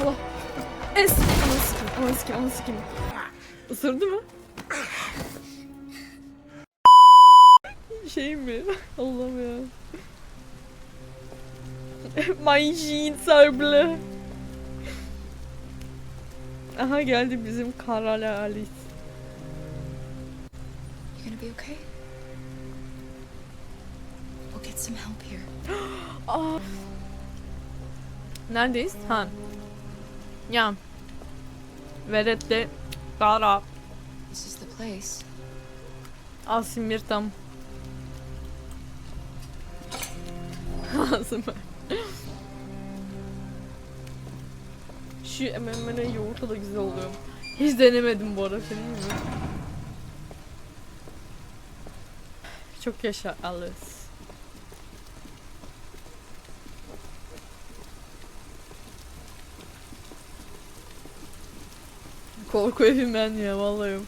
Allah. Es. Ananı sikim. Ananı sikim. Ananı sikim. Isırdı mı? Şey mi? Allah'ım ya. My jeans are blue. Aha geldi bizim Karala Alice. You gonna be okay? We'll get some help here. Aa. Neredeyiz? Ha. Ya. Veret'le Kara. This is the place. Asimirtam. Ağzıma. Şu MMN yoğurtla da güzel oluyor. Hiç denemedim bu arada senin mi? Çok yaşa Alice. Korku evim ben ya vallahi.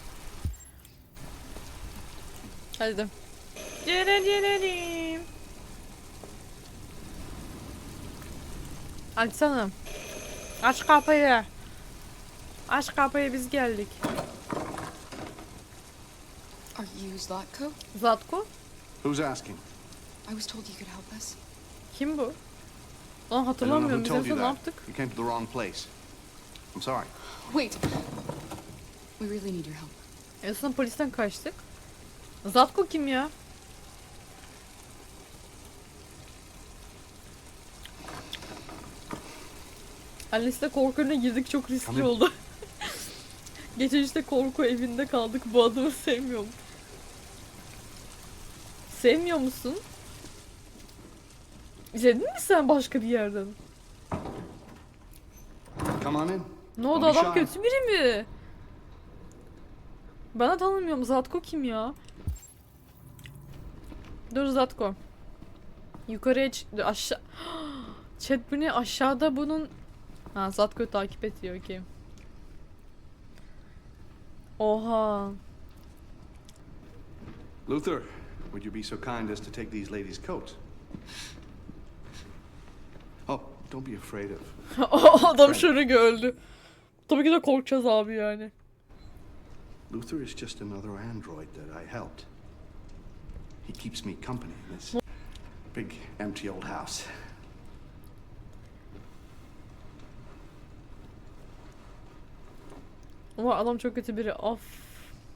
Hadi. Cererim. Açsana. Aç kapıyı. Aç kapıyı biz geldik. Are you Zlatko? Zatko? Who's asking? I was told you could help us. Kim bu? Lan I don't know hatırlamıyorum. Biz en son ne yaptık? You came to the wrong place. I'm sorry. Wait. We really need your help. En son polisten kaçtık. Zatko kim ya? Alice'le korku evine girdik çok riskli Tabii. oldu. Geçen işte korku evinde kaldık bu adamı sevmiyorum. Sevmiyor musun? İzledin mi sen başka bir yerden? Come on in. Ne oldu Don't be adam shy. kötü biri mi? Bana tanımıyorum Zatko kim ya? Dur Zatko. Yukarıya aşağı. Chat bu ne aşağıda bunun Ha Zatko takip ediyor okey. Oha. Luther, would you be so kind as to take these ladies' coats? Oh, don't be afraid of. Adam şunu öldü. Tabii ki de korkacağız abi yani. Luther is just another android that I helped. He keeps me company in this big empty old house. Ama adam çok kötü biri. Of.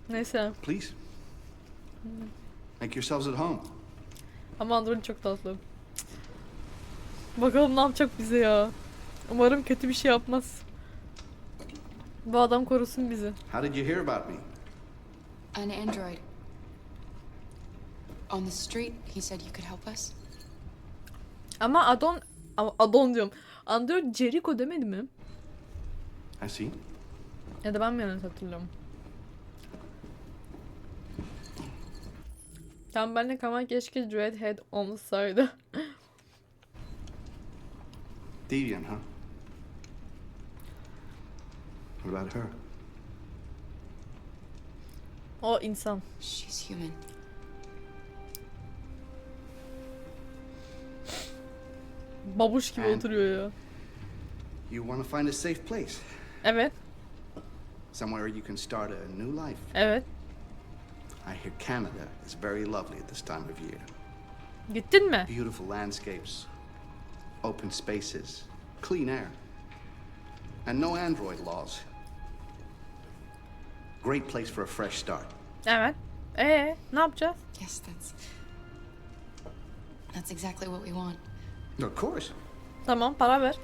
Neyse. Please. Make yourselves at home. Ama Android çok tatlı. Bakalım ne yapacak bize ya. Umarım kötü bir şey yapmaz. Bu adam korusun bizi. How did you hear about me? An android. On the street, he said you could help us. Ama Adon... Adon diyorum. Android Jericho demedi mi? I see. Ya da ben mi yanlış hatırlıyorum? Tam benle kalan keşke Dreadhead olmasaydı. Deviant, huh? What about her? o insan. She's human. Babuş gibi And- oturuyor ya. You want to find a safe place, Evet, somewhere you can start a new life. evet. I hear Canada is very lovely at this time of year. Gittin mi? Beautiful landscapes, open spaces, clean air, and no android laws. Great place for a fresh start. Evet. Ee, ne yapacağız? Yes, that's. That's exactly what we want. Of course, Tamam, para ver.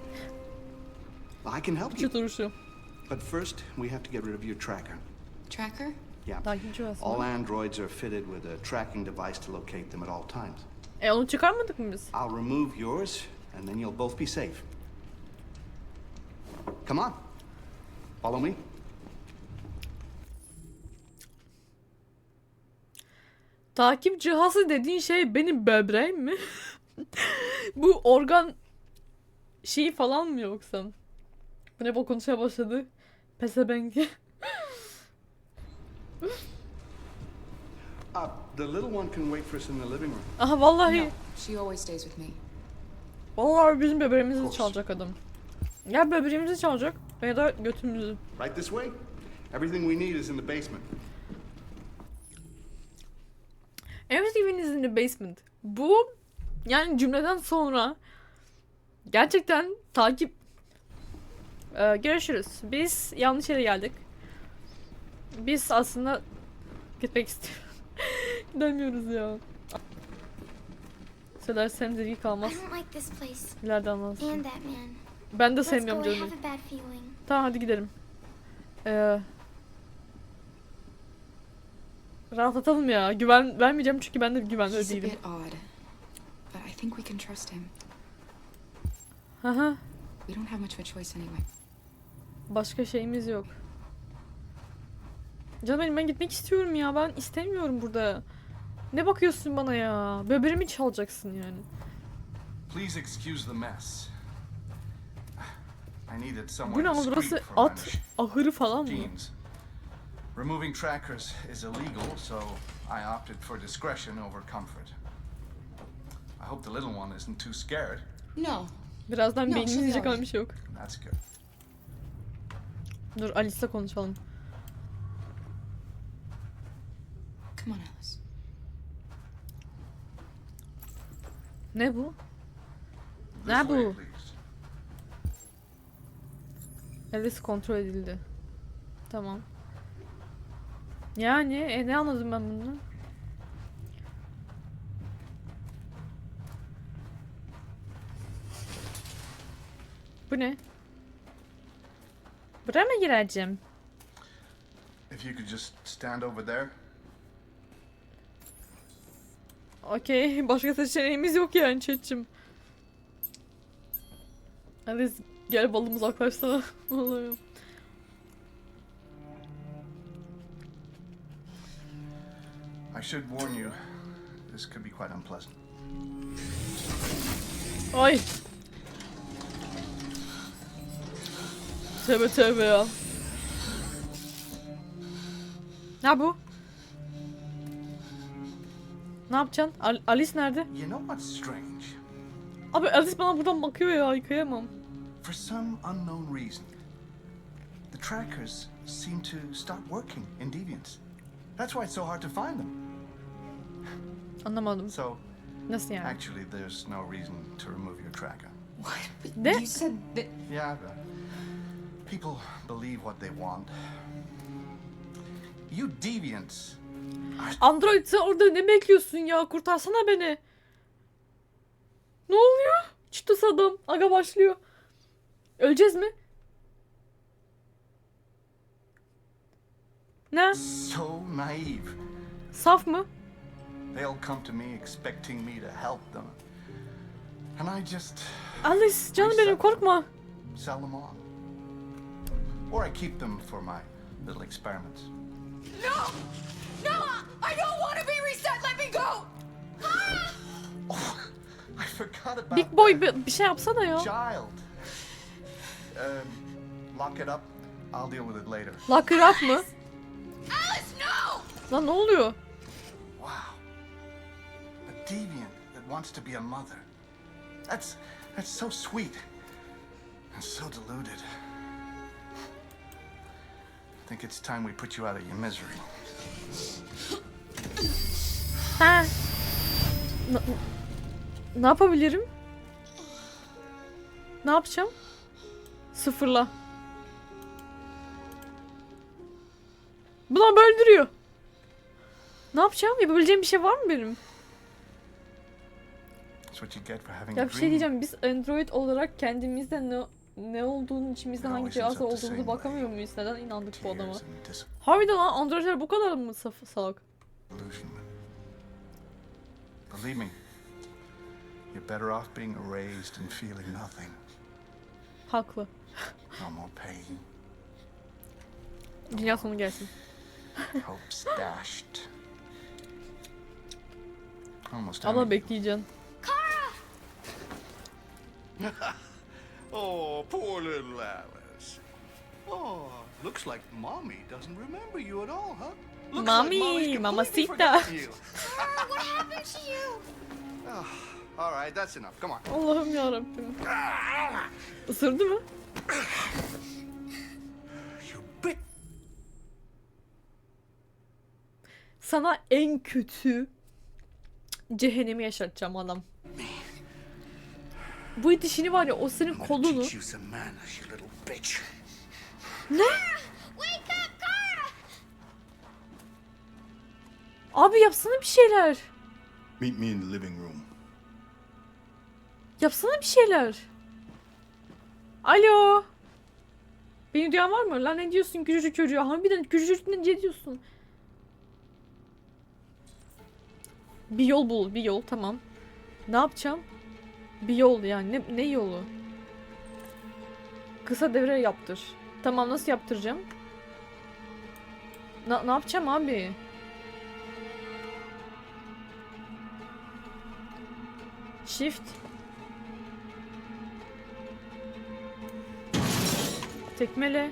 I can help you. turuşu. But first, we have to get rid of your tracker. Tracker? Yeah. All androids are fitted with a tracking device to locate them at all times. E onu çıkarmadık mı biz? I'll remove yours, and then you'll both be safe. Come on. Follow me. Takip cihazı dediğin şey benim böbreğim mi? Bu organ şeyi falan mı yoksa? Bu ne bu konuşmaya başladı? Pesebenk. Uh, the little one can wait for us in the living room. Aha vallahi. No, she always stays with me. Vallahi bizim course. çalacak adam. Ya böbreğimizi çalacak ya da götümüzü. Right this way? Everything we need is in the basement. Everything is in the basement. Bu yani cümleden sonra gerçekten takip Ee, görüşürüz. Biz yanlış yere geldik. Biz aslında gitmek istiyoruz. Gidemiyoruz ya. Söyler sen dediği kalmaz. İleride anlarsın. Ben de sevmiyorum canım. Tamam hadi gidelim. Ee, rahatlatalım ya. Güven vermeyeceğim çünkü ben de güvende He's a değilim. bit odd, but I think we can trust him. Aha. We don't have much of a choice anyway. Başka şeyimiz yok. Canım benim ben gitmek istiyorum ya. Ben istemiyorum burada. Ne bakıyorsun bana ya? Böbreğimi çalacaksın yani. Please excuse the mess. I needed Bu somewhere ne ama burası at ahırı falan mı? Removing trackers is illegal, so I opted for discretion over comfort. I hope the little one isn't too scared. No, Birazdan Yok, beynini şimdi yiyecek bir şey yok. That's good. Dur Alice'le konuşalım. come on, Alice. Ne bu? This Ne way, bu? please. Alice kontrol edildi. Tamam. Yani e, ne anladım ben bundan? Bu ne? Buraya mı gireceğim? If you could just stand over there. Okey. Başka seçeneğimiz yok yani çeçim. Alice gel balım uzaklaşsana. Vallahi. Should warn you, this could be quite unpleasant. Ay. Tövbe tövbe ya. Ne bu? Ne yapacaksın? Al- Alice nerede? You know what's strange? Abi Alice bana buradan bakıyor ya yıkayamam. For some unknown reason, the trackers seem to stop working in Deviants. That's why it's so hard to find them. Anlamadım. So, Nasıl yani? actually, there's no reason to remove your tracker. What? But Ne? You said that. Yeah, but people believe what they want. You Deviants Android sen orada ne bekliyorsun ya? Kurtarsana beni. Ne oluyor? Çıtıs adam. Aga başlıyor. Öleceğiz mi? Ne? so naive. Saf mı? They'll come to me expecting me to help them. And I just Alice canım benim korkma. sell them on. Or I keep them for my little experiments. No! No! I don't want to be reset! Let me go! Oh, I forgot about Big boy bir, bir şey yapsana ya. child. Um, lock it up. I'll deal with it later. Lock her up mı? Alice, no! Lan ne oluyor? Deviant that wants to be a mother. That's that's so sweet. And so deluded. I think it's time we put you out of your misery. Ha. Na- ne yapabilirim? Ne yapacağım? Sıfırla. Bu lan böyle öldürüyor. Ne yapacağım? Yapabileceğim bir şey var mı benim? Ya bir şey diyeceğim. Biz Android olarak kendimizde ne ne olduğunu, içimizde hangi cihaz olduğumuzu bakamıyor muyuz? Neden inandık bu adama? Harbiden lan Androidler bu kadar mı saf salak? Believe me, you're better off being erased and feeling nothing. Haklı. No more pain. Dünya sonu gelsin. Hopes dashed. Almost Ama bekleyeceksin. Oh, poor little Alice. Oh, looks like Mommy doesn't remember you at all, huh? Looks Mommy, like mamacita. you. what happened to you? All right, that's enough. Come on. Allah'ım ya Rabbim. Isırdı mı? Sana en kötü cehennemi yaşatacağım adam. Bu dişini var ya o senin kolunu. Kara! Abi yapsana bir şeyler. Meet me in the living room. Yapsana bir şeyler. Alo. Beni duyan var mı? Lan ne diyorsun küçücük çocuğa? Harbiden küçücük ne diyorsun? Bir yol bul, bir yol tamam. Ne yapacağım? Bir yol yani. Ne, ne yolu? Kısa devre yaptır. Tamam nasıl yaptıracağım? Na, ne yapacağım abi? Shift. Tekmele.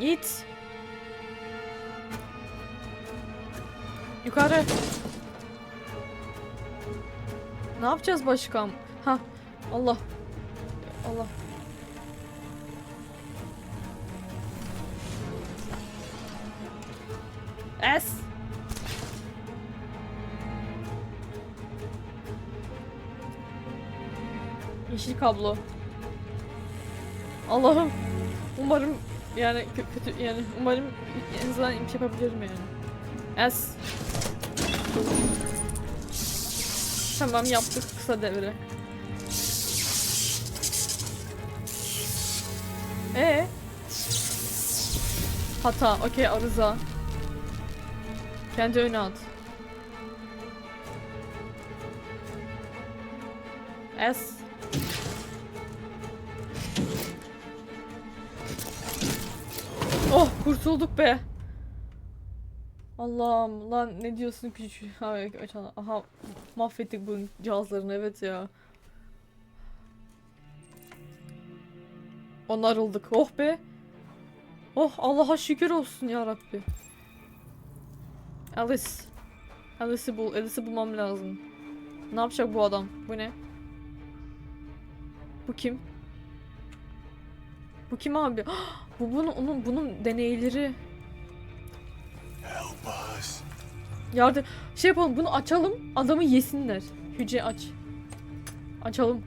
Git. Yukarı. Ne yapacağız başkam? Ha. Allah. Allah. Es. Yeşil kablo. Allah'ım. Umarım yani kö- kötü yani umarım en azından yapabilirim yani. Es. Tamam yaptık kısa devre. E Hata. Okey arıza. Kendi öne at. S. Oh kurtulduk be. Allah'ım lan ne diyorsun küçük. Aha mahvettik bu cihazlarını evet ya. Onarıldık. Oh be. Oh Allah'a şükür olsun ya Rabbi. Alice. Alice'i bul. Alice'i bulmam lazım. Ne yapacak bu adam? Bu ne? Bu kim? Bu kim abi? bu bunun onun bunun deneyleri. Help us. Yardım. Şey yapalım bunu açalım. Adamı yesinler. Hücre aç. Açalım.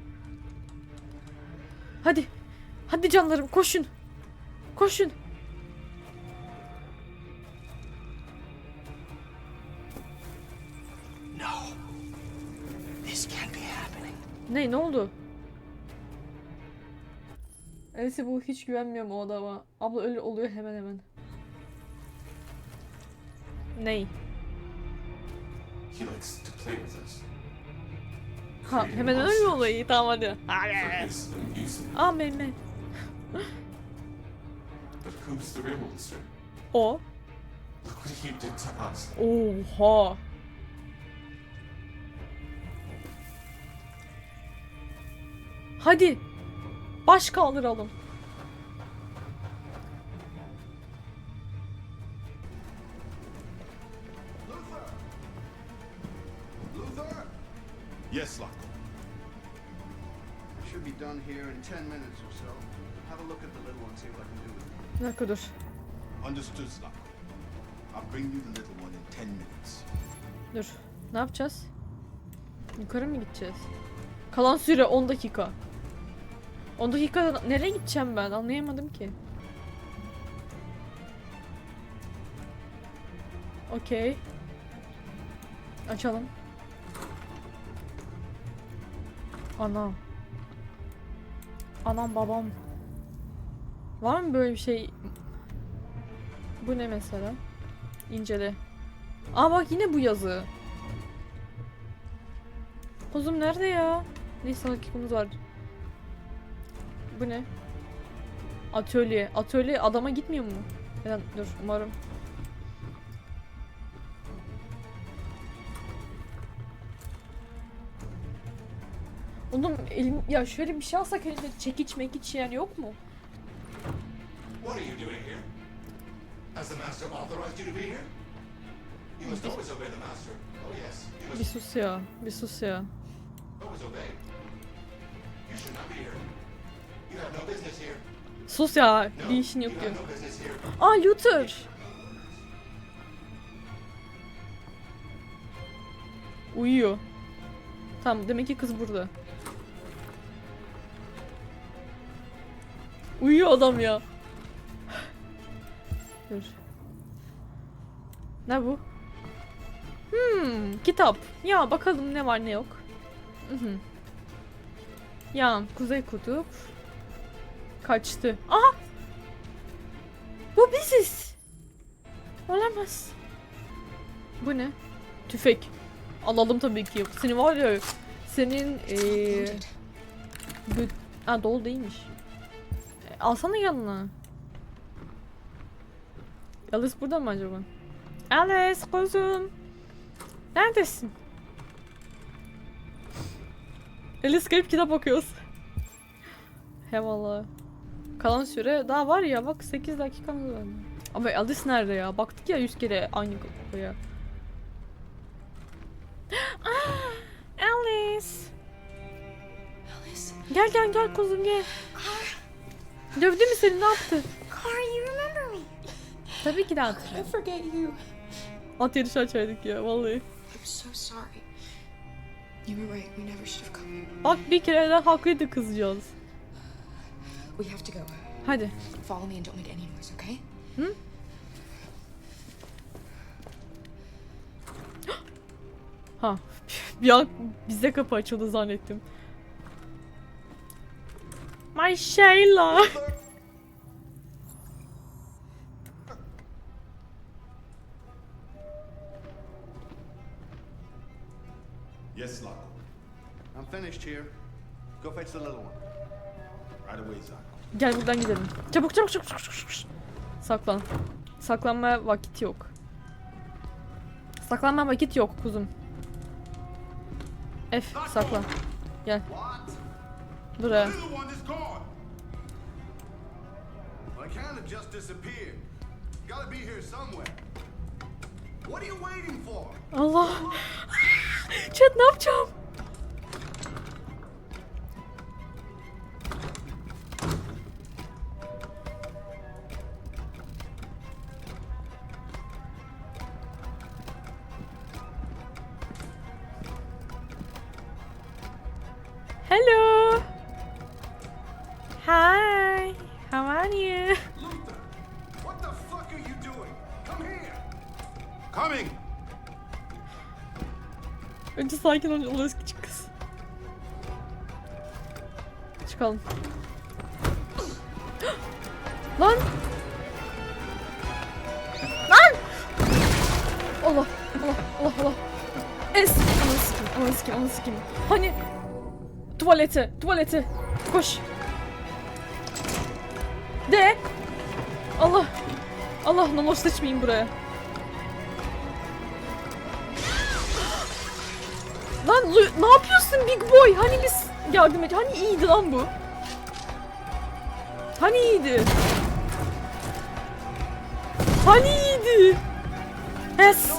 Hadi. Hadi canlarım koşun. Koşun. No. This can't be happening. Ne ne oldu? Alice bu hiç güvenmiyorum o adama. Abla öyle oluyor hemen hemen. Ney? He likes to play with us. Ha hemen oluyor? İyi tamam hadi. Hadi. His amusement. Amen. But who's the real monster? O. Look what he did to us. Oha. Hadi. Baş kaldıralım. Yes, Lock. I should be done here in ten minutes or so. Have a look at the little one, see what I can do with it. Bir dakika dur. Understood, Slock. I'll bring you the little one in ten minutes. Dur. Ne yapacağız? Yukarı mı gideceğiz? Kalan süre 10 dakika. 10 dakikada nereye gideceğim ben? Anlayamadım ki. Okey. Açalım. Anam. Anam babam. Var mı böyle bir şey? Bu ne mesela? İncele. Aa bak yine bu yazı. Kuzum nerede ya? Neyse dakikamız var. Bu ne? Atölye. Atölye adama gitmiyor mu? Ya, dur umarım. Oğlum elim ya şöyle bir şey alsak elimde çekiç mekiç yani yok mu? What are you doing here? Has the master authorized you to be here? You must always obey the master. Oh yes, you Bir must sus ya. Bir sus ya. always obey. You should not be here. You have no business here. Sus ya. Bir işin yok diyor. no. Aa Luther. Uyuyor. Tamam demek ki kız burada. Uyuyor adam ya. Dur. Ne bu? Hmm, kitap. Ya bakalım ne var ne yok. Ya Kuzey Kutup kaçtı. Aha! Bu biziz. Olamaz. Bu ne? Tüfek. Alalım tabii ki. Senin var ya senin bu ha dolu değilmiş. Alsana yanına. Alice burada mı acaba? Alice kuzum. Neredesin? Alice kayıp kitap okuyoruz. Eyvallah. Kalan süre daha var ya bak 8 dakikamız var. Ama Alice nerede ya? Baktık ya 100 kere aynı kapıya. Ah, Alice. Alice. Gel gel gel kuzum gel. Dövdü mü seni ne yaptı? Car, you remember me? Tabii ki de I hatırlıyorum. forget you. At yarışı açaydık ya vallahi. I'm so sorry. You were right. We never should have come. Bak bir kere de haklıydı kızcağız. We have to go. Hadi. Follow me and don't make any noise, okay? Ha. Bir an bize kapı açıldı zannettim. My Sheila. Yes, Laco. I'm finished here. Go fetch the little one. Right away, Zaco. Gel buradan gidelim. Çabuk çabuk çabuk çabuk. çabuk. Saklan. Saklanmaya vakit yok. Saklanma vakit yok kuzum. F saklan. Gel What? Buraya. Allah. Chat ne yapacağım? Sakin ol oluyoruz küçük kız. Çıkalım. Lan! Lan! Allah! Allah! Allah! Allah! Es! Ananı sikim, ananı sikim, ananı sikim. Hani? Tuvalete, tuvalete. Koş. De! Allah! Allah, nanoş sıçmayayım buraya. Lan ne yapıyorsun Big Boy? Hani biz yardım et. Hani iyiydi lan bu? Hani iyiydi? Hani iyiydi? Yes.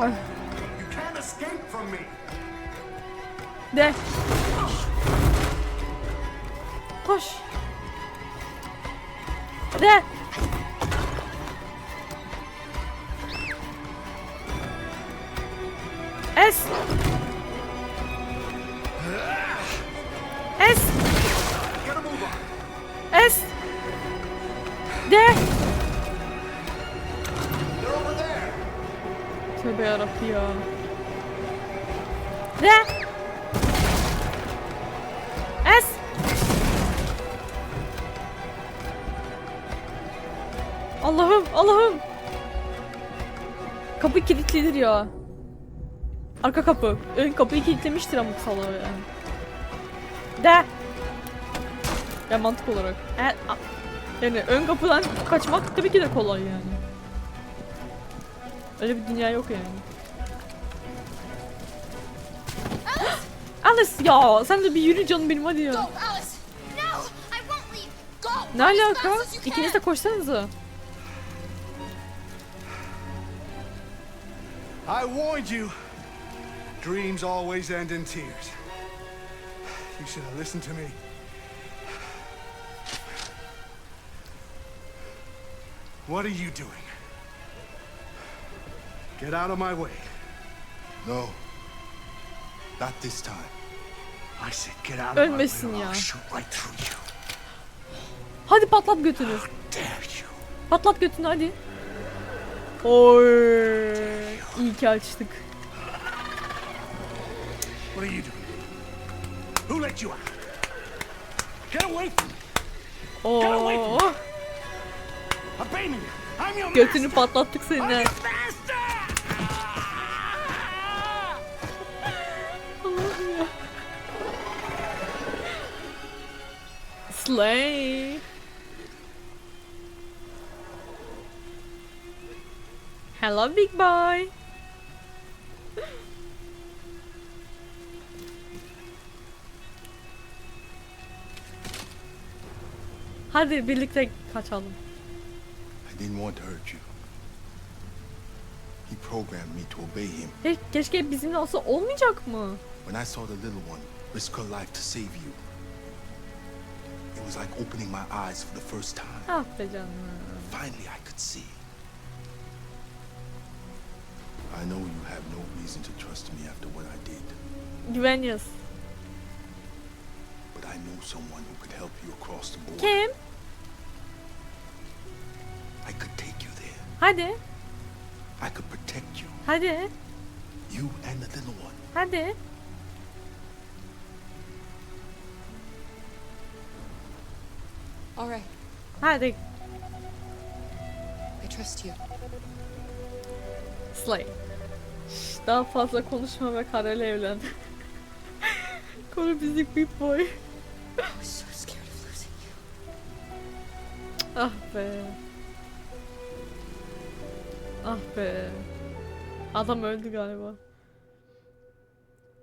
Ay! De. Koş. De. Es. Es. Es. De. Tövbe yarabbi ya. De. Es. Allah'ım, Allah'ım. Kapı kilitlidir ya. Arka kapı. Ön kapıyı kilitlemiştir amık salağı yani. De. Ya mantık olarak. E, yani ön kapıdan kaçmak tabii ki de kolay yani. Öyle bir dünya yok yani. Alice ya sen de bir yürü canım benim hadi ya. Ne alaka? İkiniz de koşsanıza. I warned you! Dreams always end in tears. You should have listened to me. What are you doing? Get out of my way. No. Not this time. I said get out of my way Ölmesin or. I'll shoot right through you. Hadi patlat götünü. Dare you. Patlat götünü hadi. Oy. İyi ki açtık. What are you doing? Who let you out? Get away from me. Get Oo. Obey me. I'm your Götünü master. patlattık. I'm your master. Allah'ım ya. Slay. Hello big boy. Hadi birlikte kaçalım. I didn't want to hurt you. He programmed me to obey him. Hey, keşke bizimle olsa olmayacak mı? When I saw the little one risk her life to save you, it was like opening my eyes for the first time. Ah be canım. Finally, I could see. I know you have no reason to trust me after what I did, Güveniyoruz. but I know someone who could help you across the border. Kim? Hadi. I could protect you, Hadi. you and the little one. Hadi. All right, Hadi. I trust you. Slay. Daha fazla konuşma ve karayla evlen. Konu bizi big boy. I was so scared of losing you. Ah be. Ah be. Adam öldü galiba.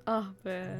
Ah be.